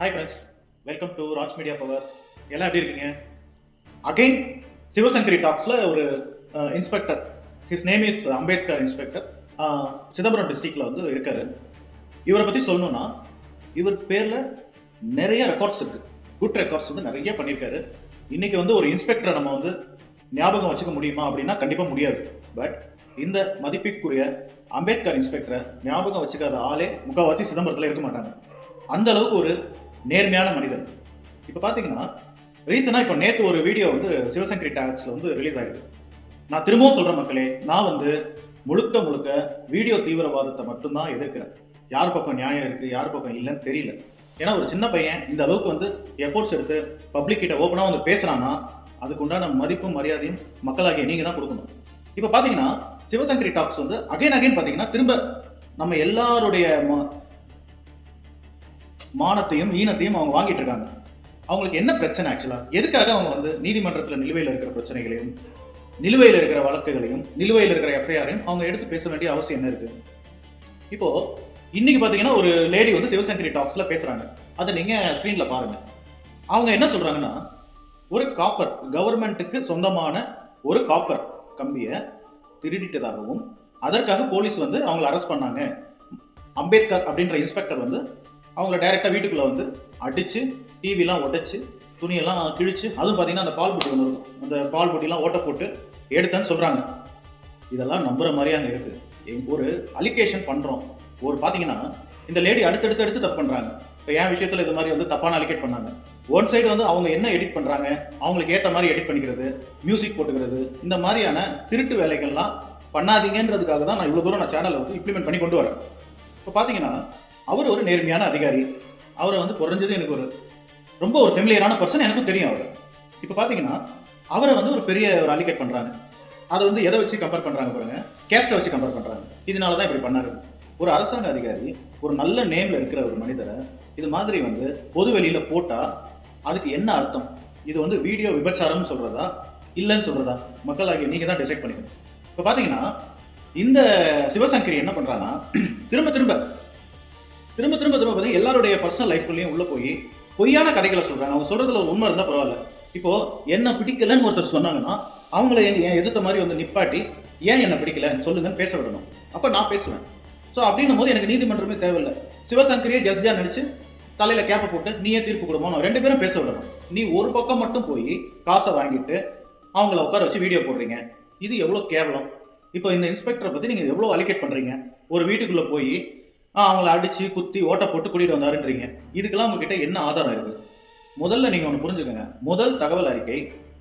Hi friends welcome to Raj media powers எல்லாம் எப்படி இருக்கீங்க? அகைன் சிவசங்கரி டாக்ஸில் ஒரு inspector his name is Ambedkar inspector Chidambaram டிஸ்ட்ரிக்டில் வந்து இருக்காரு. இவரை பற்றி சொல்லணும்னா இவர் பேரில் நிறைய ரெக்கார்ட்ஸ் இருக்கு. குட் ரெக்கார்ட்ஸ் வந்து நிறைய பண்ணியிருக்காரு. இன்றைக்கி வந்து ஒரு இன்ஸ்பெக்டரை நம்ம வந்து ஞாபகம் வச்சுக்க முடியுமா அப்படின்னா கண்டிப்பாக முடியாது. பட் இந்த மதிப்பிற்குரிய அம்பேத்கர் இன்ஸ்பெக்டரை ஞாபகம் வச்சுக்காத ஆளே முக்கால்வாசி சிதம்பரத்தில் இருக்க மாட்டாங்க. அந்த அளவுக்கு ஒரு நேர்மையான மனிதன். இப்போ பார்த்தீங்கன்னா ரீசனாக இப்போ நேற்று ஒரு வீடியோ வந்து சிவசங்கரி டாக்ஸில் வந்து ரிலீஸ் ஆகிருக்கு நான் திரும்பவும் சொல்கிறேன் மக்களே நான் வந்து முழுக்க முழுக்க வீடியோ தீவிரவாதத்தை மட்டும்தான் எதிர்க்கிறேன். யார் பக்கம் நியாயம் இருக்குது யார் பக்கம் இல்லைன்னு தெரியல. ஏன்னா ஒரு சின்ன பையன் இந்த அளவுக்கு வந்து எஃபோர்ட்ஸ் எடுத்து பப்ளிக் கிட்ட ஓப்பனாக வந்து பேசுகிறான்னா அதுக்கு உண்டான மதிப்பும் மரியாதையும் மக்களாகிய நீங்கள் தான் கொடுக்கணும். இப்போ பார்த்தீங்கன்னா சிவசங்கரி டாக்ஸ் வந்து அகைன் அகைன் பார்த்தீங்கன்னா திரும்ப நம்ம எல்லாருடைய ம- மானத்தையும் ஈனத்தையும் அவங்க வாங்கிட்டு இருக்காங்க. அவங்களுக்கு என்ன பிரச்சனை ஆக்சுவலாக எதுக்காக அவங்க வந்து நீதிமன்றத்தில் நிலுவையில் இருக்கிற பிரச்சனைகளையும் நிலுவையில் இருக்கிற வழக்குகளையும் நிலுவையில் இருக்கிற எஃப்ஐஆரையும் அவங்க எடுத்து பேச வேண்டிய அவசியம் என்ன இருக்குது இப்போது இன்னைக்கு பார்த்தீங்கன்னா ஒரு லேடி வந்து சிவசங்கரி டாக்ஸில் பேசுகிறாங்க அதை நீங்கள் ஸ்க்ரீனில் பாருங்கள் அவங்க என்ன சொல்கிறாங்கன்னா ஒரு காப்பர் கவர்மெண்ட்டுக்கு சொந்தமான ஒரு காப்பர் கம்பியை திருடிட்டதாகவும் அதற்காக போலீஸ் வந்து அவங்கள அரெஸ்ட் பண்ணாங்க. அம்பேத்கர் அப்படின்ற இன்ஸ்பெக்டர் வந்து அவங்கள டைரெக்டாக வீட்டுக்குள்ளே வந்து அடித்து டிவிலாம் உடைச்சி துணியெல்லாம் கிழிச்சு அதுவும் பார்த்தீங்கன்னா அந்த பால் புட்டி ஒன்று இருக்கும். அந்த பால் போட்டிலாம் ஓட்ட போட்டு எடுத்தேன்னு சொல்கிறாங்க இதெல்லாம் நம்புகிற மாதிரி அங்கே இருக்குது எங்கள் ஒரு அலிகேஷன் பண்ணுறோம் ஒரு பார்த்தீங்கன்னா இந்த லேடி அடுத்தடுத்து அடுத்து தப்பு பண்ணுறாங்க இப்போ என் விஷயத்தில் இது மாதிரி வந்து தப்பான அலிகேட் பண்ணாங்க. ஒன் சைடு வந்து அவங்க என்ன எடிட் பண்ணுறாங்க அவங்களுக்கு ஏற்ற மாதிரி எடிட் பண்ணிக்கிறது மியூசிக் போட்டுக்கிறது இந்த மாதிரியான திருட்டு வேலைகள்லாம் பண்ணாதீங்கன்றதுக்காக தான் நான் இவ்வளோ தூரம் நான் சேனலை வந்து இம்ப்ளிமெண்ட் பண்ணி கொண்டு வரேன். இப்போ பார்த்தீங்கன்னா அவர் ஒரு நேர்மையான அதிகாரி. அவரை வந்து குறைஞ்சது எனக்கு ஒரு ரொம்ப ஒரு ஃபெமிலியரான பர்சன் எனக்கும் தெரியும் அவர். இப்போ பார்த்தீங்கன்னா அவரை வந்து ஒரு பெரிய ஒரு அலிகேட் பண்ணுறாங்க அதை வந்து எதை வச்சு கம்பேர் பண்ணுறாங்க பாருங்க. கேஸ்ட்டை வச்சு கம்பேர் பண்ணுறாங்க இதனால தான் இப்படி பண்ணாரு. ஒரு அரசாங்க அதிகாரி ஒரு நல்ல நேமில் இருக்கிற ஒரு மனிதரை இது மாதிரி வந்து பொது வெளியில் போட்டால் அதுக்கு என்ன அர்த்தம்? இது வந்து வீடியோ விபச்சாரம்னு சொல்கிறதா இல்லைன்னு சொல்கிறதா மக்களாகிய நீங்கள் தான் டிசைட் பண்ணிக்கணும். இப்போ பார்த்தீங்கன்னா இந்த சிவசங்கரி என்ன பண்ணுறாங்கன்னா திரும்ப திரும்ப திரும்ப திரும்ப திரும்ப பார்த்தீங்கன்னா எல்லாருடைய பர்சனல் லைஃப்குள்ளேயும் உள்ள போய் பொய்யான கதைகளை சொல்றாங்க. அவங்க சொல்றதுல உண்மை இருந்தால் பரவாயில்ல. இப்போ என்ன பிடிக்கலன்னு ஒருத்தர் சொன்னாங்கன்னா அவங்கள என் எதிர்த்த மாதிரி வந்து நிப்பாட்டி ஏன் என்ன பிடிக்கல சொல்லுங்கன்னு பேச விடணும். அப்போ நான் பேசுவேன். ஸோ அப்படின்னும் போது எனக்கு நீதிமன்றமே தேவையில்லை. சிவசங்கரியே ஜஸ்ஜா நடிச்சு தலையில கேப்பை போட்டு நீயே தீர்ப்பு கொடுமோ ரெண்டு பேரும் பேச விடணும். நீ ஒரு பக்கம் மட்டும் போய் காசை வாங்கிட்டு அவங்கள உட்கார வச்சு வீடியோ போடுறீங்க. இது எவ்வளோ கேவலம். இப்போ இந்த இன்ஸ்பெக்டரை பற்றி நீங்கள் எவ்வளோ அலிகேட் பண்ணுறீங்க ஒரு வீட்டுக்குள்ளே போய் அவங்கள அடிச்சு குத்தி ஓட்டை போட்டு கூட்டிட்டு வந்தாருன்றீங்க. இதுக்கெல்லாம் உங்ககிட்ட என்ன ஆதாரம் இருக்கு? முதல்ல நீங்க ஒன்று புரிஞ்சுக்கோங்க. முதல் தகவல் அறிக்கை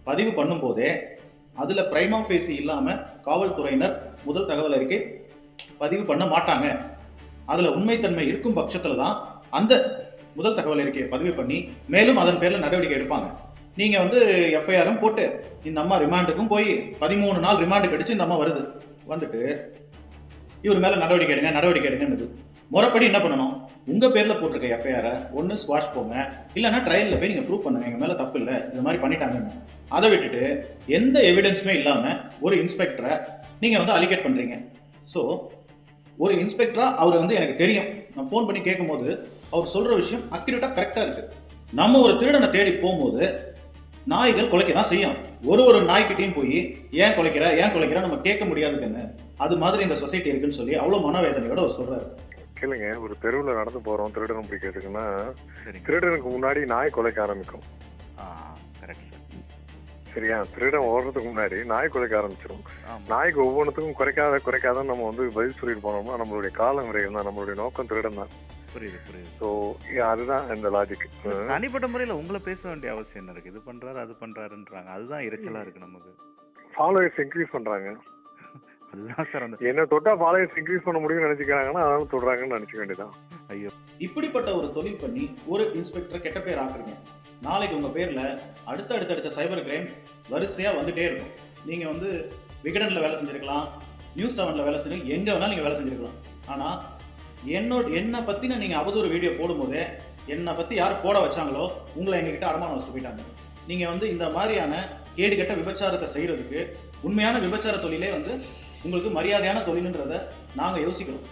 பதிவு பண்ணும்போதே அதுல பிரைமா ஃபேசி இல்லாம காவல்துறையினர் முதல் தகவல் அறிக்கை பதிவு பண்ண மாட்டாங்க. அதுல உண்மைத்தன்மை இருக்கும் பட்சத்துல தான் அந்த முதல் தகவல் அறிக்கையை பதிவு பண்ணி மேலும் அதன் பேர்ல நடவடிக்கை எடுப்பாங்க. நீங்க வந்து எஃப்ஐஆரும் போட்டு இந்த அம்மா ரிமாண்டுக்கும் போய் பதிமூணு நாள் ரிமாண்டு கடிச்சு இந்த அம்மா வருது. வந்துட்டு இவர் மேல நடவடிக்கை எடுங்க நடவடிக்கை எடுங்கன்னு முறைப்படி என்ன பண்ணணும்? உங்கள் பேரில் போட்டிருக்க எஃப்ஐஆரை ஒன்று ஸ்குவாஷ் போங்க. இல்லைன்னா ட்ரையலில் போய் நீங்கள் ப்ரூவ் பண்ணுங்க. எங்கள் மேலே தப்பு இல்லை. இந்த மாதிரி பண்ணிட்டாங்கன்னு. அதை விட்டுட்டு எந்த எவிடன்ஸுமே இல்லாமல் ஒரு இன்ஸ்பெக்டரை நீங்கள் வந்து அலிகேட் பண்ணுறீங்க ஸோ ஒரு இன்ஸ்பெக்டராக அவர் வந்து எனக்கு தெரியும். நான் ஃபோன் பண்ணி கேட்கும்போது அவர் சொல்கிற விஷயம் அக்யூரேட்டாக கரெக்டாக இருக்குது நம்ம ஒரு திருடனை தேடி போகும்போது நாய்கள் குலைக்க தான் செய்யும். ஒரு ஒரு நாய்க்கிட்டையும் போய் ஏன் குலைக்கிற? ஏன் குலைக்கிற? நம்ம கேட்க முடியாதுன்னு அது மாதிரி இந்த சொசைட்டி இருக்குன்னு சொல்லி அவ்வளோ மனவேதனையோட அவர் சொல்கிறார் கேளுங்க ஒரு தெருவில் நடந்து போறோம் திருடன் பிடிக்கிறதுக்குன்னா சரிங்க. திருடனுக்கு முன்னாடி நாய் குலைக்க ஆரம்பிக்கும். ஆ கரெக்ட் சார் சரியா? திருடன் ஓடுறதுக்கு முன்னாடி நாய் குலைக்க ஆரம்பிச்சிடும் ஆமாம் நாய்க்கு ஒவ்வொன்றுத்துக்கும் குறைக்காத குறைக்காத நம்ம வந்து பதில் சொல்லிட்டு போனோம்னா நம்மளுடைய காலம் விரையும் தான் நம்மளுடைய நோக்கம் திருடன் தான். புரியுது புரியுது. ஸோ அதுதான் இந்த லாஜிக் தனிப்பட்ட முறையில் உங்களை பேச வேண்டிய அவசியம் என்ன இருக்கு? இது பண்றாரு அது பண்றாருன்றாங்க. அதுதான் இரைச்சலா இருக்கு நமக்கு. ஃபாலோவர்ஸ் இன்க்ரீஸ் பண்றாங்க. அதுதான் சார் அந்த என்ன தொட்டா ஃபாலோவர்ஸ் இன்க்ரீஸ் பண்ண முடியும்னு நினைச்சுக்கிறாங்கன்னா அதனால தொடுறாங்கன்னு நினைச்சுக்க வேண்டியதான் ஐயோ. இப்படிப்பட்ட ஒரு தொழில் பண்ணி ஒரு இன்ஸ்பெக்டரை கெட்ட பேர் ஆக்குறீங்க. நாளைக்கு உங்க பேர்ல அடுத்த அடுத்தடுத்த சைபர் கிரைம் வரிசையா வந்துட்டே இருக்கும். நீங்க வந்து விகடன்ல வேலை செஞ்சிருக்கலாம் நியூஸ் செவன்ல வேலை செஞ்சு எங்க வேணாலும் நீங்க வேலை செஞ்சிருக்கலாம். ஆனா என்னோட என்னை பத்தின நீங்க அவதூறு வீடியோ போடும்போதே என்னை பத்தி யார் போட வச்சாங்களோ உங்களை எங்ககிட்ட அடமானம் வச்சுட்டு போயிட்டாங்க. நீங்க வந்து இந்த மாதிரியான கேடு கெட்ட விபச்சாரத்தை செய்யறதுக்கு உண்மையான விபச்சார தொழிலே வந்து உங்களுக்கு மரியாதையான தொழிலுன்றதை நாங்கள் யோசிக்கிறோம்.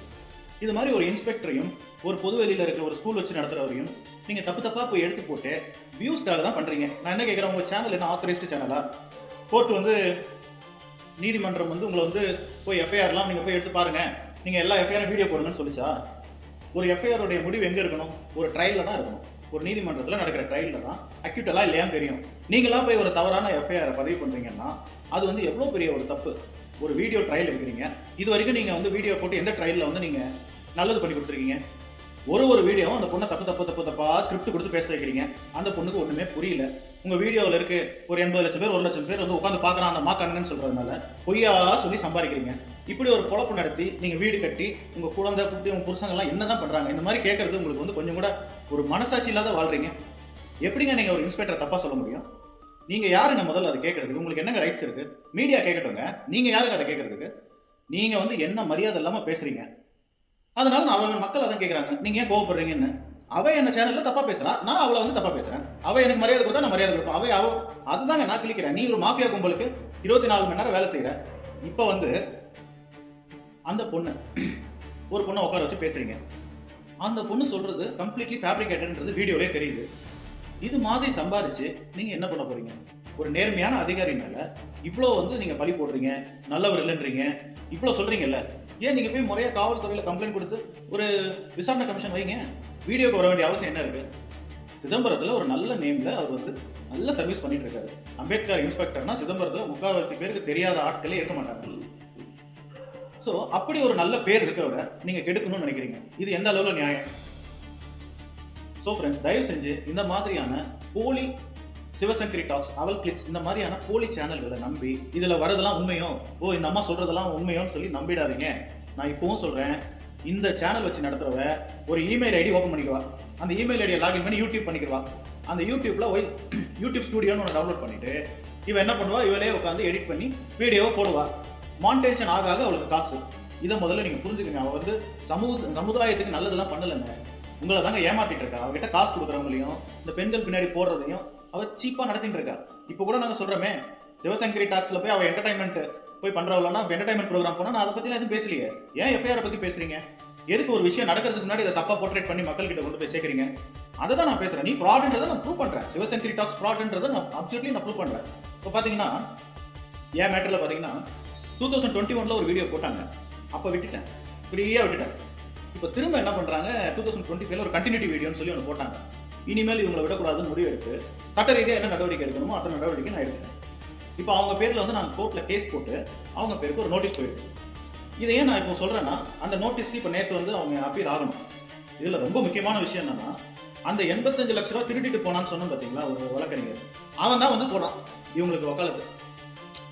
இது மாதிரி ஒரு இன்ஸ்பெக்டரையும் ஒரு பொது இருக்கிற ஒரு ஸ்கூல் வச்சு நடத்துகிறவரையும் நீங்கள் தப்பு தப்பாக போய் எடுத்து போட்டு வியூஸ்க்காக தான் பண்ணுறீங்க நான் என்ன கேட்குறேன்? உங்கள் சேனல் என்ன ஆத்தரைஸ்டு சேனலா கோர்ட் வந்து நீதிமன்றம் வந்து உங்களை வந்து போய் எஃப்ஐஆர்லாம் நீங்கள் போய் எடுத்து பாருங்கள் நீங்கள் எல்லா எஃப்ஐஆரும் வீடியோ போடுங்கன்னு சொல்லிச்சா? ஒரு எஃப்ஐஆருடைய முடிவு எங்கே இருக்கணும்? ஒரு ட்ரையலில் தான் இருக்கணும். ஒரு நீதிமன்றத்தில் நடக்கிற ட்ரையலில் தான். அக்யூட்டலாக இல்லையான்னு தெரியும். நீங்களாம் போய் ஒரு தவறான எஃப்ஐஆரை பதிவு பண்ணுறீங்கன்னா அது வந்து எவ்வளோ பெரிய ஒரு தப்பு? ஒரு வீடியோ ட்ரையல் எடுக்கிறீங்க. இது வரைக்கும் நீங்கள் வந்து வீடியோ போட்டு எந்த ட்ரையலில் வந்து நீங்கள் நல்லது பண்ணி கொடுத்துருக்கீங்க? ஒரு ஒரு வீடியோவும் அந்த பொண்ணை தப்பு தப்பு தப்பு தப்பா ஸ்கிரிப்ட் கொடுத்து பேச வைக்கிறீங்க. அந்த பொண்ணுக்கு ஒன்றுமே புரியல. உங்கள் வீடியோவில் இருக்கு ஒரு எண்பது லட்சம் பேர் ஒரு லட்சம் பேர் வந்து உட்காந்து பார்க்குறான் அந்த மா சொல்கிறதுனால சொல்றதுனால பொய்யா சொல்லி சம்பாதிக்கிறீங்க. இப்படி ஒரு பொழப்பு நடத்தி நீங்கள் வீடு கட்டி உங்கள் குழந்தை குட்டி உங்கள் புருஷங்கள்லாம் என்ன தான் பண்ணுறாங்க இந்த மாதிரி கேட்குறது உங்களுக்கு வந்து கொஞ்சம் கூட ஒரு மனசாட்சி இல்லாத வாழ்கிறீங்க எப்படிங்க நீங்கள் ஒரு இன்ஸ்பெக்டரை தப்பாக சொல்ல முடியும்? நீங்க யாருங்க முதல்ல அதை கேட்கறதுக்கு? உங்களுக்கு என்னங்க ரைட்ஸ் இருக்கு? மீடியா கேட்கட்டுங்க. நீங்க யாருக்கு அதை கேட்கறதுக்கு? நீங்க வந்து என்ன மரியாதை இல்லாம பேசுறீங்க? அதனால நான் அவன் மக்கள் அதான் கேட்கறாங்க. நீங்க ஏன் கோவப்படுறீங்கன்னு? அவ என்ன சேனல்ல தப்பா பேசுறா? நான் அவளை வந்து தப்பா பேசுறேன். அவ எனக்கு மரியாதை கொடுத்தா நான் மரியாதை கொடுப்பேன். அவ அவ அதுதாங்க நான் கிளிக்கிறேன் நீ ஒரு மாஃபியா கும்பலுக்கு இருபத்தி நாலு மணி நேரம் வேலை செய்யற இப்போ வந்து அந்த பொண்ணு ஒரு பொண்ணை உட்கார வச்சு பேசுறீங்க. அந்த பொண்ணு சொல்றது கம்ப்ளீட்லி ஃபேப்ரிகேட்டட்ன்றது வீடியோலே தெரியுது. இது மாதிரி சம்பாரிச்சு நீங்க என்ன பண்ண போறீங்க? ஒரு நேர்மையான அதிகாரினால இவ்வளோ வந்து நீங்க பழி போடுறீங்க நல்லவர் இல்லைன்றீங்க இவ்வளோ சொல்றீங்கல்ல ஏன் நீங்க போய் முறையாக காவல்துறையில கம்ப்ளைண்ட் கொடுத்து ஒரு விசாரணை கமிஷன் வைங்க? வீடியோக்கு வர வேண்டிய அவசியம் என்ன இருக்கு? சிதம்பரத்தில் ஒரு நல்ல நேம்ல அவர் வந்து நல்ல சர்வீஸ் பண்ணிட்டு இருக்காரு. அம்பேத்கர் இன்ஸ்பெக்டர்னா சிதம்பரத்தில் முக்காவாசி பேருக்கு தெரியாத ஆட்களே இருக்க மாட்டாங்க. ஸோ அப்படி ஒரு நல்ல பேர் இருக்கவரை நீங்க கெடுக்கணும்னு நினைக்கிறீங்க. இது எந்த அளவுல நியாயம்? ஸோ ஃப்ரெண்ட்ஸ் தயவு செஞ்சு இந்த மாதிரியான போலி சிவசங்கரி டாக்ஸ் அவல் கிளிக்ஸ் இந்த மாதிரியான போலி சேனல்களை நம்பி இதில் வரதெல்லாம் உண்மையோ? ஓ இந்த அம்மா சொல்கிறதெல்லாம் உண்மையோன்னு சொல்லி நம்பிடாதீங்க. நான் இப்போவும் சொல்கிறேன் இந்த சேனல் வச்சு நடத்துகிறவ ஒரு இமெயில் ஐடி ஓப்பன் பண்ணிக்குவா? அந்த இமெயில் ஐடியை லாகின் பண்ணி யூடியூப் பண்ணிக்கிறவா அந்த யூடியூப்பில் ஒய் யூடியூப் ஸ்டுடியோன்னு ஒன்று டவுன்லோட் பண்ணிவிட்டு இவன் என்ன பண்ணுவா? இவளே உட்காந்து எடிட் பண்ணி வீடியோவை போடுவா. மானிட்டேஷன் ஆக ஆக அவளுக்கு காசு. இதை முதல்ல நீங்கள் புரிஞ்சுக்கங்க. அவள் வந்து சமூக சமுதாயத்துக்கு நல்லதெல்லாம் பண்ணலைங்க. உங்களை தாங்க ஏமாத்திட்டு இருக்கா? அவர்கிட்ட காசு கொடுக்குறவங்களையும் இந்த பெண்கள் பின்னாடி போடுறதையும் அவள் சீப்பாக நடத்திட்டு இருக்கா இப்போ கூட நாங்கள் சொல்கிறோமே சிவசங்கரி டாக்ஸில் போய் அவள் என்டர்டைன்மெண்ட் போய் பண்றவளனா என்டர்டைன்மெண்ட் ப்ரோக்ராம் போனால் நான் அதை பற்றிலாம் எதுவும் பேசலையே. ஏன் எஃப்ஐஆரை பற்றி பேசுறீங்க? எதுக்கு ஒரு விஷயம் நடக்கிறதுக்கு முன்னாடி இதை தப்பா போர்ட்ரேட் பண்ணி மக்கள் கிட்ட கொண்டு போய் சேர்க்குறீங்க? அதை தான் நான் பேசுறேன். நீ ஃப்ராட்ன்றதை நான் ப்ரூவ் பண்றேன். சிவசங்கரி டாக்ஸ் ஃப்ராட்ன்றதை நான் அப்சல்யூட்லி நான் ப்ரூவ் பண்றேன். இப்போ பாத்தீங்கன்னா என் மேட்டரில் பாத்தீங்கன்னா டூ தௌசண்ட் டுவெண்ட்டி ஒன்ல ஒரு வீடியோ போட்டாங்க. அப்போ விட்டுட்டேன். ஃப்ரீயா விட்டுட்டேன். இப்போ திரும்ப என்ன பண்ணுறாங்க டூ தௌசண்ட் டுவெண்ட்டி ஒரு கண்டினியூட்டி வீடியோன்னு சொல்லி ஒன்று போட்டாங்க. இனிமேல் இவங்களை விடக்கூடாதுன்னு முடிவு எடுத்து சட்ட ரீதியாக என்ன நடவடிக்கை எடுக்கணுமோ அத்தனை நடவடிக்கை நான் எடுக்கிறேன். இப்போ அவங்க பேரில் வந்து நாங்கள் கோர்ட்டில் கேஸ் போட்டு அவங்க பேருக்கு ஒரு நோட்டீஸ் போயிருக்கு. இதை ஏன் நான் இப்போ சொல்கிறேன்னா அந்த நோட்டீஸ்க்கு இப்போ நேற்று வந்து அவங்க அப்பீர் ஆகணும். இதில் ரொம்ப முக்கியமான விஷயம் என்னன்னா அந்த எண்பத்தஞ்சு லட்ச ரூபா திருடிட்டு போனான்னு சொன்னோம் பார்த்தீங்களா ஒரு வழக்கறிஞர். அவன் தான் வந்து போடுறான். இவங்களுக்கு வக்காலத்து.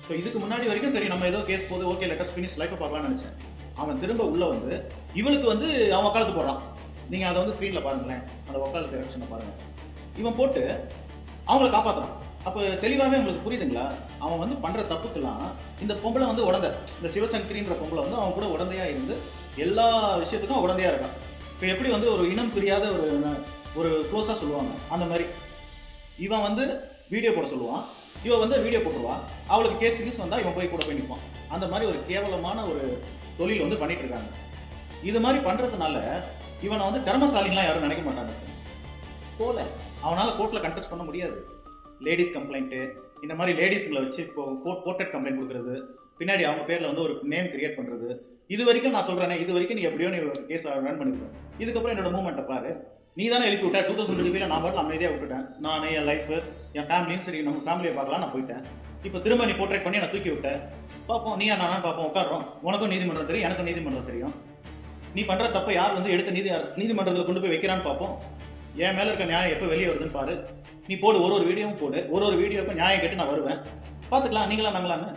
ஸோ இதுக்கு முன்னாடி வரைக்கும் சரி நம்ம ஏதோ கேஸ் போது ஓகே லெட்டஸ் ஃபினிஷ் லைஃப்பை பார்க்கலாம்னு நினச்சேன். அவன் திரும்ப உள்ள வந்து இவளுக்கு வந்து அவன் உக்காலத்து போடுறான். நீங்க அதை வந்து ஸ்க்ரீன்ல பாருங்களேன். அந்த உக்காலத்து எலெக்ஷனை பாருங்க. இவன் போட்டு அவங்கள காப்பாற்றுறான் அப்போ தெளிவாகவே உங்களுக்கு புரியுதுங்களா? அவன் வந்து பண்ணுற தப்புக்கெல்லாம் இந்த பொம்பளை வந்து உடந்த. இந்த சிவசங்கரின்ற பொம்பளை வந்து அவன் கூட உடந்தையா இருந்து எல்லா விஷயத்துக்கும் உடந்தையாக இருக்கான். இப்போ எப்படி வந்து ஒரு இனம் பிரியாத ஒரு ஒரு க்ளோஸாக சொல்லுவாங்க? அந்த மாதிரி. இவன் வந்து வீடியோ போட சொல்லுவான். இவன் வந்து வீடியோ போட்டுருவான். அவளுக்கு கேஸ் கீஸ் வந்தால் இவன் போய் கூட போய் நிற்பான் அந்த மாதிரி ஒரு கேவலமான ஒரு தொழில் வந்து பண்ணிட்டு இருக்காங்க. இது மாதிரி பண்றதுனால இவனை வந்து திறமசாலின்லாம் யாரும் நினைக்க மாட்டாங்க போல. அவனால கோர்ட்டில் கண்டெஸ்ட் பண்ண முடியாது. லேடிஸ் கம்ப்ளைண்ட்டு இந்த மாதிரி லேடிஸுங்களை வச்சு இப்போ போர்ட்ரேட் கம்ப்ளைண்ட் கொடுக்குறது பின்னாடி அவங்க பேரில் வந்து ஒரு நேம் கிரியேட் பண்ணுறது இது வரைக்கும் நான் சொல்கிறேனே இது வரைக்கும் நீ எப்படியோ நீ கேஸ் ரன் பண்ணிருக்க. இதுக்கப்புறம் என்னோட மூமெண்ட்டை பாரு. நீ தானே எழுப்பி விட்ட? டூ தௌசண்ட் டுவெண்ட்டி நான் பாட்டில் அமைதியாக விட்டுட்டேன். நான் என் லைஃப் என் ஃபேமிலியும் சரி நம்ம ஃபேமிலியை பார்க்கலாம் நான் போயிட்டேன். இப்போ திரும்ப நீ போர்ட்ரேட் பண்ணி நான் தூக்கி விட்டேன் பார்ப்போம் நீ நானா பார்ப்போம் உட்காடுறோம் உனக்கும் நீதிமன்றம் தெரியும் எனக்கும் நீதிமன்றம் தெரியும். நீ பண்ற தப்பை யார் வந்து எடுத்து நீதி நீதிமன்றத்தில் கொண்டு போய் வைக்கிறான்னு பார்ப்போம் என் மேல இருக்க நியாயம் எப்போ வெளியே வருதுன்னு பாரு. நீ போடு ஒரு ஒரு வீடியோவும் போடு. ஒரு ஒரு வீடியோக்கும் நியாயம் கேட்டு நான் வருவேன். பார்த்துக்கலாம் நீங்களா நாங்களான்னு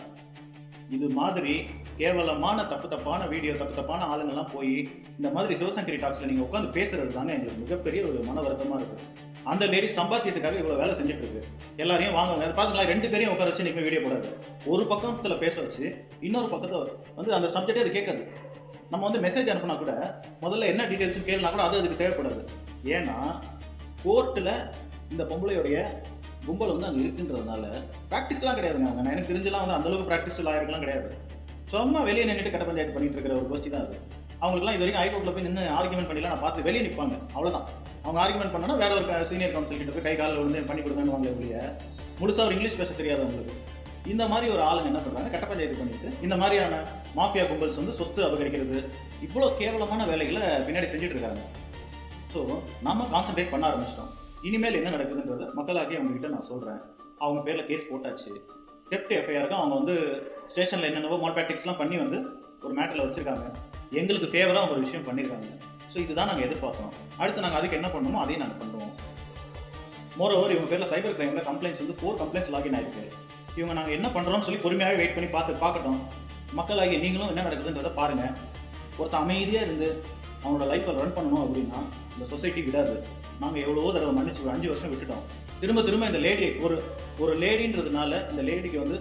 இது மாதிரி கேவலமான தப்பு தப்பான வீடியோ தப்பு தப்பான ஆளுங்கெல்லாம் போய் இந்த மாதிரி சிவசங்கரி டாக்ஸில் நீங்கள் உட்காந்து பேசுறது தாங்க எங்களுக்கு மிகப்பெரிய ஒரு மன வருத்தமாக இருக்குது அந்த லேடி சம்பாத்தியத்துக்காக இவ்வளோ வேலை செஞ்சுட்டு இருக்கு எல்லாரையும் வாங்குவாங்க அதை பார்த்துக்கலாம் ரெண்டு பேரையும் உட்கார வச்சு நீங்கள் வீடியோ போடாது. ஒரு பக்கத்தில் பேச வச்சு இன்னொரு பக்கத்தை வந்து அந்த சப்ஜெக்டே அது கேட்காது. நம்ம வந்து மெசேஜ் அனுப்புனா கூட முதல்ல என்ன டீடைல்ஸ் கேள்னா கூட அது அதுக்கு தேவைப்படாது. ஏன்னா கோர்ட்டில் இந்த பொம்பளையோடைய கும்பல் வந்து அங்கே இருக்குன்றதுனால ப்ராக்டிஸ்லாம் கிடையாதுங்க. அவங்க எனக்கு தெரிஞ்செல்லாம் வந்து அந்த அளவுக்கு ப்ராக்டிஸ் ஆயிருக்கலாம் கிடையாது. சும்மா வெளியே நின்றுட்டு கட்ட பஞ்சாயத்து பண்ணிட்டு இருக்கிற ஒரு கோஷ்டி தான் அது. அவங்களுக்குலாம் இது வரைக்கும் ஹைகோர்ட்டில் போய் நின்று ஆர்குமெண்ட் பண்ணிலாம் நான் பார்த்து வெளியே நிற்பாங்க அவ்வளோதான் அவங்க ஆர்குமெண்ட் பண்ணனா வேற ஒரு சீனியர் கவுன்சில் கிட்ட போய் கை காலில் வந்து பண்ணி கொடுங்கன்னு வாங்க ஒழிய முழுசாக ஒரு இங்கிலீஷ் பேச தெரியாதவங்களுக்கு இந்த மாதிரி ஒரு ஆளுங்க என்ன பண்ணுறாங்க கட்ட பஞ்சாயத்து பண்ணிட்டு இந்த மாதிரியான மாஃபியா கும்பல்ஸ் வந்து சொத்து அபகரிக்கிறது இவ்வளோ கேவலமான வேலைகளை பின்னாடி செஞ்சுட்டு இருக்காங்க. ஸோ நம்ம கான்சென்ட்ரேட் பண்ண ஆரம்பிச்சிட்டோம். இனிமேல் என்ன நடக்குதுன்றத மக்களாகி அவங்ககிட்ட நான் சொல்கிறேன் அவங்க பேரில் கேஸ் போட்டாச்சு. டெப்ட் எஃப்ஐஆருக்கு அவங்க வந்து ஸ்டேஷனில் என்னென்னவோ மோல்பேட்டிக்ஸ்லாம் பண்ணி வந்து ஒரு மேட்டரில் வச்சுருக்காங்க. எங்களுக்கு ஃபேவராக ஒரு விஷயம் பண்ணியிருக்காங்க ஸோ இதுதான் நாங்கள் எதிர்பார்த்தோம் அடுத்து நாங்கள் அதுக்கு என்ன பண்ணணுமோ அதையும் நாங்கள் பண்ணுவோம் மோரோவர் இவங்க பேரில் சைபர் கிரைமில் கம்ப்ளைண்ட்ஸ் வந்து ஃபோர் கம்ப்ளைண்ட்ஸ் லாகின் ஆயிருக்கு. இவங்க நாங்கள் என்ன பண்ணுறோம்னு சொல்லி பொறுமையாகவே வெயிட் பண்ணி பார்த்து பார்க்கட்டும். மக்களாகி நீங்களும் என்ன நடக்குதுன்றதை பாருங்கள் ஒருத்தன் அமைதியாக இருந்து அவனோட லைஃப்பை ரன் பண்ணணும் அப்படின்னா இந்த சொசைட்டி விடாது. நாங்கள் எவ்வளோ தடவை மன்னிச்சு ஒரு அஞ்சு வருஷம் விட்டுட்டோம். திரும்ப திரும்ப இந்த லேடி ஒரு ஒரு லேடின்றதுனால இந்த லேடிக்கு வந்து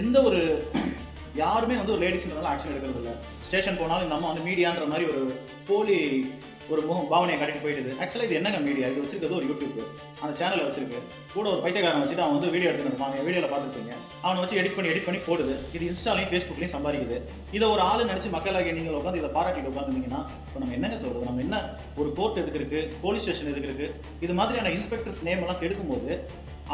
எந்த ஒரு யாருமே வந்து ஒரு லேடிஸ்ன்றதுனால ஆக்ஷன் எடுக்கிறது இல்லை. ஸ்டேஷன் போனாலும் இந்த அம்மா வந்து மீடியான்ற மாதிரி ஒரு போலி ஒரு முகம் பாவனையை காட்டிட்டு போயிட்டு ஆக்சுவலாக இது என்னங்க மீடியா? இது வச்சிருக்கிறது ஒரு யூடியூப் அந்த சேனலை வச்சிருக்கு. கூட ஒரு பைத்தியக்காரன் வச்சுட்டு அவன் வந்து வீடியோ எடுத்துட்டு இருப்பாங்க வீடியோவில் பார்த்துருப்பீங்க. அவனை வச்சு எடிட் பண்ணி எடிட் பண்ணி போடுது. இது இன்ஸ்டாலையும் ஃபேஸ்புக்லையும் சம்பாதிக்குது. இதை ஒரு ஆள் நினச்சி மக்களாகிய நீங்கள் உட்காந்து இதை பாராட்டிட்டு உட்காந்துருந்தீங்கன்னா இப்போ நம்ம என்னங்க சொல்கிறது நம்ம என்ன ஒரு கோர்ட் எடுக்கிறதுக்கு போலீஸ் ஸ்டேஷன் எடுக்கிறதுக்கு இது மாதிரியான இன்ஸ்பெக்டர்ஸ் நேம் எல்லாம் கெடுக்கும்போது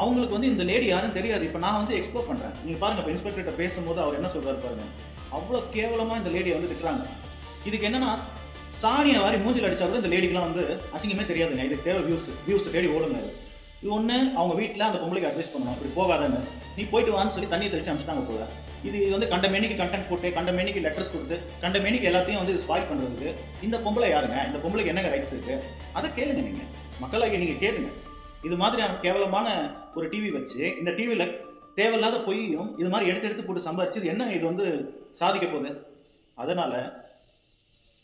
அவங்களுக்கு வந்து இந்த லேடி யாரும் தெரியாது. இப்போ நான் வந்து எக்ஸ்ப்ளோர் பண்ணுறேன் நீங்கள் பாருங்க இப்போ இன்ஸ்பெக்டர்கிட்ட பேசும்போது அவர் என்ன சொல்கிறார் பாருங்கள் அவ்வளோ கேவலமாக இந்த லேடியை வந்து திட்டுறாங்க. இதுக்கு என்னன்னா சாணியை மாதிரி மூஞ்சில் அடித்தா கூட இந்த லேடிக்கெலாம் வந்து அசிங்கமே தெரியாதுங்க. இதுக்கு தேவை வியூஸ் வியூஸ் தேடி ஓடுங்க இது. ஒன்று அவங்க வீட்டில் அந்த பொம்பளைக்கு அட்வைஸ் பண்ணணும். இப்படி போகாதன்னு. நீ போயிட்டு வான்னு சொல்லி தண்ணி தெளிச்சு அனுப்பிச்சிட்டாங்க போல. இது இது வந்து கண்ட மேனிக்கு கண்டென்ட் போட்டு கண்ட மேனிக்கு லெட்டர்ஸ் கொடுத்து கண்ட மேனிக்கு எல்லாத்தையும் வந்து ஸ்பாயில் பண்ணுறதுக்கு இந்த பொம்பளை யாருங்க? இந்த பொம்பளைக்கு என்னங்க ரைட்ஸ் இருக்குது அதை கேளுங்க நீங்கள் மக்களாகி நீங்கள் கேளுங்க. இது மாதிரியான கேவலமான ஒரு டிவி வச்சு இந்த டிவியில் தேவையில்லாத பொய்யும் இது மாதிரி எடுத்து எடுத்து போட்டு சம்பாரிச்சு இது என்ன இது வந்து சாதிக்க போகுது? அதனால்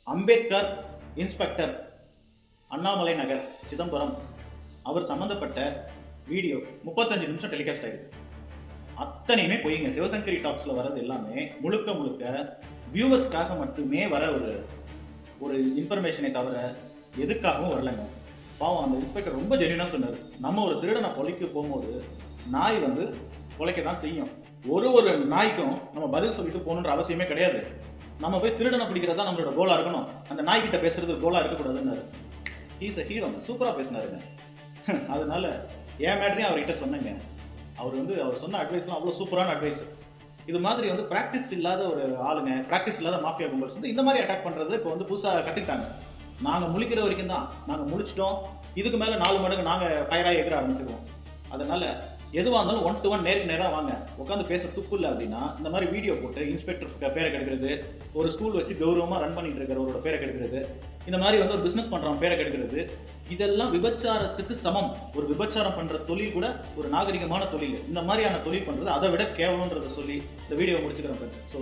அம்பேத்கர் இன்ஸ்பெக்டர் அண்ணாமலை நகர் சிதம்பரம் அவர் சம்மந்தப்பட்ட வீடியோ முப்பத்தஞ்சு நிமிஷம் டெலிகாஸ்ட் ஆயிருக்கு அத்தனையுமே பொய்யுங்க சிவசங்கரி டாக்ஸில் வர்றது எல்லாமே முழுக்க முழுக்க வியூவர்ஸ்க்காக மட்டுமே வர ஒரு ஒரு இன்ஃபர்மேஷனை தவிர எதுக்காகவும் வரலைங்க. பாவம் அந்த இன்ஸ்பெக்டர் ரொம்ப ஜென்யூனாக சொன்னார். நம்ம ஒரு திருடனை பொழிக்க போகும்போது நாய் வந்து உழைக்க தான் செய்யும். ஒரு ஒரு நாய்க்கும் நம்ம பதில் சொல்லிட்டு போகணுன்ற அவசியமே கிடையாது. நம்ம போய் திருடனை பிடிக்கிறதா நம்மளோட கோலாக இருக்கணும். அந்த நாய்கிட்ட பேசுறது கோலாக இருக்கக்கூடாதுன்னாரு. ஈஸ் அ ஹீரோ சூப்பராக பேசினாருங்க. அதனால என் மேட்டரையும் அவர்கிட்ட சொன்னேங்க. அவர் வந்து அவர் சொன்ன அட்வைஸ்லாம் அவ்வளோ சூப்பரான அட்வைஸ் இது மாதிரி வந்து ப்ராக்டிஸ் இல்லாத ஒரு ஆளுங்க ப்ராக்டிஸ் இல்லாத மாஃபியா கும்பல்ஸ் வந்து இந்த மாதிரி அட்டாக் பண்ணுறது இப்போ வந்து புதுசாக கற்றுக்கிட்டாங்க நாங்கள் முழிக்கிற வரைக்கும் தான். நாங்கள் முழிச்சிட்டோம். இதுக்கு மேலே நாலு மடங்கு நாங்கள் ஃபயராக எகிற ஆரம்பிச்சிருவோம். அதனால எதுவாக இருந்தாலும் ஒன் டு ஒன் நேருக்கு நேராக வாங்க. உட்காந்து பேச துப்பு இல்லை அப்படின்னா இந்த மாதிரி வீடியோ போட்டு இன்ஸ்பெக்டர் பேரை கெடுக்கிறது ஒரு ஸ்கூல் வச்சு கௌரவமாக ரன் பண்ணிட்டு இருக்கிறவரோட பேரை கெடுக்கிறது இந்த மாதிரி வந்து ஒரு பிஸ்னஸ் பண்ணுறவன் பேரை கெடுக்கிறது இதெல்லாம் விபச்சாரத்துக்கு சமம். ஒரு விபச்சாரம் பண்ணுற தொழில் கூட ஒரு நாகரிகமான தொழில். இந்த மாதிரியான தொழில் பண்ணுறது அதை விட கேவலன்றதை சொல்லி இந்த வீடியோ முடிச்சுக்கிறேன் ஃப்ரெண்ட்ஸ் ஸோ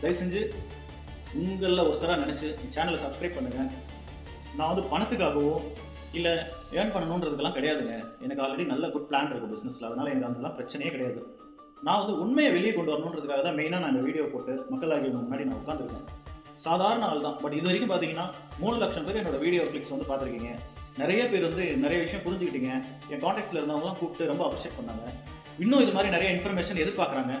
தயவு செஞ்சு உங்களில் ஒருத்தராக நினச்சி சேனலை சப்ஸ்கிரைப் பண்ணுங்கள் நான் வந்து பணத்துக்காகவும் இல்லை ஏர்ன் பண்ணணுன்றதுக்கெல்லாம் கிடையாதுங்க. எனக்கு ஆல்ரெடி நல்ல குட் பிளான் இருக்குது பிஸ்னஸில் அதனால் எனக்கு அதெல்லாம் பிரச்சனையே கிடையாது. நான் வந்து உண்மையை வெளியே கொண்டு வரணுன்றதுக்காக தான் மெயினாக நான் இந்த வீடியோ போட்டு மக்களாகிய முன்னாடி நான் உட்காந்துருக்கேன் சாதாரண ஆள் தான். பட் இது வரைக்கும் பார்த்தீங்கன்னா மூணு லட்சம் பேர் என்னோட வீடியோ கிளிக்ஸ் வந்து பார்த்துருக்கீங்க நிறைய பேர் வந்து நிறைய விஷயம் புரிஞ்சுக்கிட்டீங்க. என் காண்டாக்ட்ஸில் இருந்தவங்களாம் கூப்பிட்டு ரொம்ப அப்ரிஷியேட் பண்ணாங்க. இன்னும் இது மாதிரி நிறைய இன்ஃபர்மேஷன் எதிர்பார்க்குறாங்க.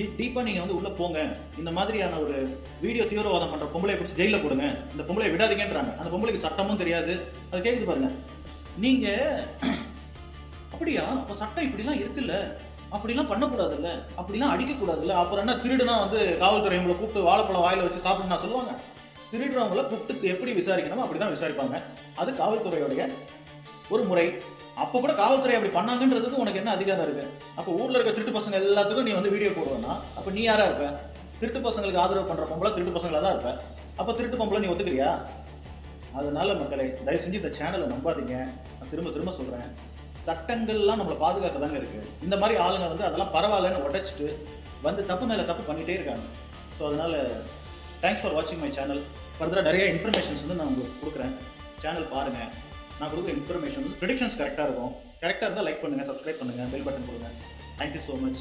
டீப்பாக நீங்கள் வந்து உள்ளே போங்க. இந்த மாதிரியான ஒரு வீடியோ தீவிரவாதம் பண்ணுற பொம்பளையை பிடிச்சி ஜெயிலில் கொடுங்க இந்த பொம்பளையை விடாதீங்கன்றாங்க. அந்த பொம்பளைக்கு சட்டமும் தெரியாது. அது கேட்குது பாருங்க. நீங்கள் அப்படியா? அப்போ சட்டம் இப்படிலாம் இருக்குல்ல. அப்படிலாம் பண்ணக்கூடாதுல்ல. அப்படிலாம் அடிக்கக்கூடாதுல்ல. அப்புறம் என்ன திருடுனா வந்து காவல்துறை உங்களை கூப்பிட்டு வாழைப்பழம் வாயில் வச்சு சாப்பிடுனா சொல்லுவாங்க. திருடுறவங்கள கூப்பிட்டு எப்படி விசாரிக்கணுமோ அப்படி தான் விசாரிப்பாங்க. அது காவல்துறையோடைய ஒரு முறை. அப்போ கூட காவல்துறை அப்படி பண்ணாங்கன்றதுக்கு உனக்கு என்ன அதிகாரம் இருக்கு? அப்போ ஊர்ல இருக்க திருட்டு பசங்க எல்லாத்துக்கும் நீ வந்து வீடியோ போடுவேன்னா அப்போ நீ யாரா இருப்ப? திருட்டு பசங்களுக்கு ஆதரவு பண்ற பொம்பளை திருட்டு பசங்களா தான் இருப்ப. அப்போ திருட்டு பொம்பளை நீ ஒத்துக்கிறியா? அதனால மக்களை தயவு செஞ்சு இந்த சேனலை நம்பாதீங்க. நான் திரும்ப திரும்ப சொல்றேன். சட்டங்கள்லாம் நம்மளை பாதுகாக்க தாங்க இருக்கு. இந்த மாதிரி ஆளுங்க வந்து அதெல்லாம் பரவாயில்லன்னு உடைச்சிட்டு வந்து தப்பு மேலே தப்பு பண்ணிட்டே இருக்காங்க. ஸோ அதனால தேங்க்ஸ் ஃபார் வாட்சிங் மை சேனல் ஃபர்தராக நிறைய இன்ஃபர்மேஷன்ஸ் வந்து நான் உங்களுக்கு கொடுக்குறேன். சேனல் பாருங்கள் நான் கொடுக்குற இன்ஃபர்மேஷன் ப்ரிடிக்ஷன்ஸ் கரெக்டாக இருக்கும். கரெக்டாக இருந்தால் லைக் பண்ணுங்கள் சப்ஸ்கிரைப் பண்ணுங்கள் பெல் பட்டன் கொடுங்க தேங்க்யூ ஸோ மச்